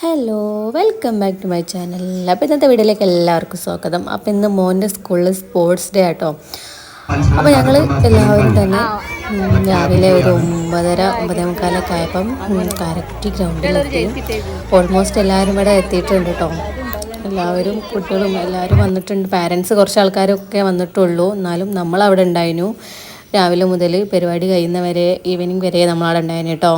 Hello welcome back to my channel അപ്പോൾ ഇന്നത്തെ വീഡിയോയിലേക്ക് എല്ലാവർക്കും സ്വാഗതം. അപ്പോൾ ഇന്ന് മോന്റെ സ്കൂളിൽ സ്പോർട്സ് ഡേ ആട്ടോ. അപ്പോൾ ഞങ്ങൾ എല്ലാവരും തന്നെ രാവിലെ ഒരു ഒമ്പതര ഒമ്പതേ മുക്കാലൊക്കെ ആയപ്പം കറക്റ്റ് ഗ്രൗണ്ടിലെത്തി ഓൾമോസ്റ്റ് എല്ലാവരും ഇവിടെ എത്തിയിട്ടുണ്ട് കേട്ടോ എല്ലാവരും കുട്ടികളും എല്ലാവരും വന്നിട്ടുണ്ട്. പാരൻസ് കുറച്ച് ആൾക്കാരൊക്കെ വന്നിട്ടുള്ളൂ. എന്നാലും നമ്മൾ അവിടെ ഉണ്ടായിരുന്നു രാവിലെ മുതൽ പരിപാടി കഴിയുന്നവരെ ഈവനിങ് വരെ നമ്മളവിടെ ഉണ്ടായിരുന്നു കേട്ടോ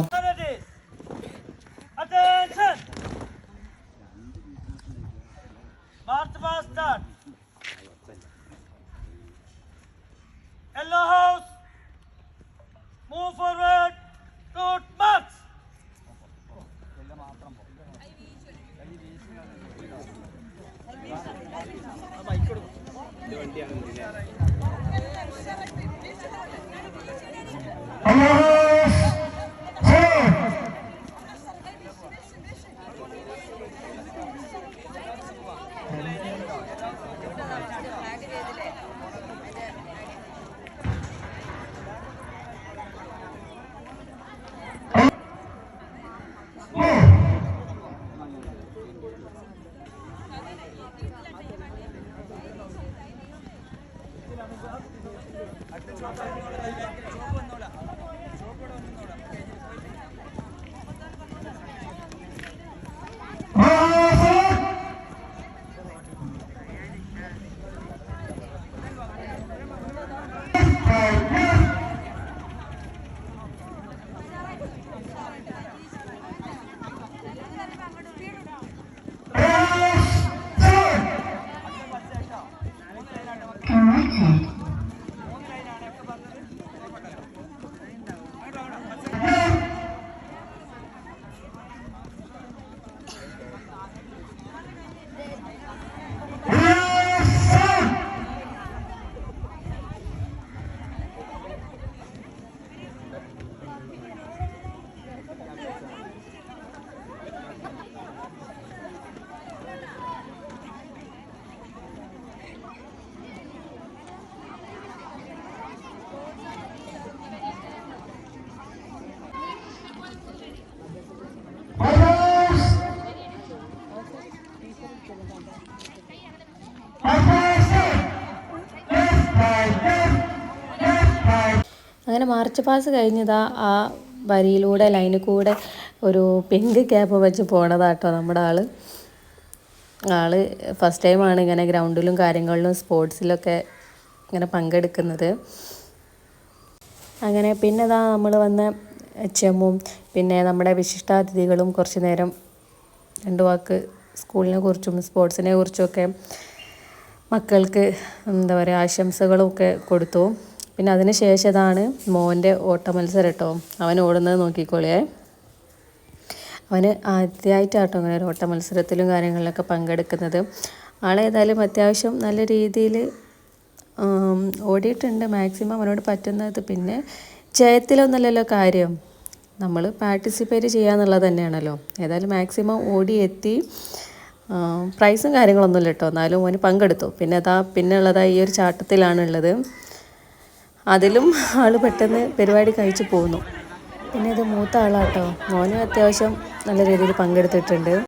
അങ്ങനെ മാർച്ച് പാസ് കഴിഞ്ഞതാ ആ വരിയിലൂടെ ലൈനിൽ കൂടെ ഒരു പിങ്ക് ക്യാപ്പ് വെച്ച് പോണതാട്ടോ നമ്മുടെ ആൾ. ആൾ ഫസ്റ്റ് ടൈമാണ് ഇങ്ങനെ ഗ്രൗണ്ടിലും കാര്യങ്ങളിലും സ്പോർട്സിലൊക്കെ ഇങ്ങനെ പങ്കെടുക്കുന്നത്. അങ്ങനെ പിന്നെ ഇതാ നമ്മൾ വന്ന എച്ചും പിന്നെ നമ്മുടെ വിശിഷ്ടാതിഥികളും കുറച്ച് നേരം രണ്ട് വാക്ക് സ്കൂളിനെ കുറിച്ചും സ്പോർട്സിനെ കുറിച്ചുമൊക്കെ മക്കൾക്ക് എന്താ പറയുക ആശംസകളും ഒക്കെ കൊടുത്തു. പിന്നെ അതിന് ശേഷം ഇതാണ് മോന്റെ ഓട്ട മത്സരം കേട്ടോ. അവൻ ഓടുന്നത് നോക്കിക്കോളിയേ. അവന് ആദ്യമായിട്ടാട്ടോ അങ്ങനെ ഒരു ഓട്ട മത്സരത്തിലും കാര്യങ്ങളിലൊക്കെ പങ്കെടുക്കുന്നത്. ആളേതായാലും അത്യാവശ്യം നല്ല രീതിയിൽ ഓടിയിട്ടുണ്ട്. മാക്സിമം അവനോട് പറ്റുന്നത് പിന്നെ ജയത്തിലൊന്നല്ലല്ലോ കാര്യം. നമ്മൾ പാർട്ടിസിപ്പേറ്റ് ചെയ്യാന്നുള്ളത് തന്നെയാണല്ലോ. ഏതായാലും മാക്സിമം ഓടി എത്തി പ്രൈസും കാര്യങ്ങളൊന്നുമില്ല കേട്ടോ. എന്നാലും അവന് പങ്കെടുത്തു. പിന്നെ അതാ പിന്നെ ഉള്ളതാ ഈ ഒരു ചാട്ടത്തിലാണുള്ളത്. അതിലും ആൾ പെട്ടെന്ന് പരിപാടി കഴിച്ചു പോകുന്നു പിന്നെ ഇത് മൂത്ത ആളാട്ടോ. മോനും അത്യാവശ്യം നല്ല രീതിയിൽ പങ്കെടുത്തിട്ടുണ്ട്.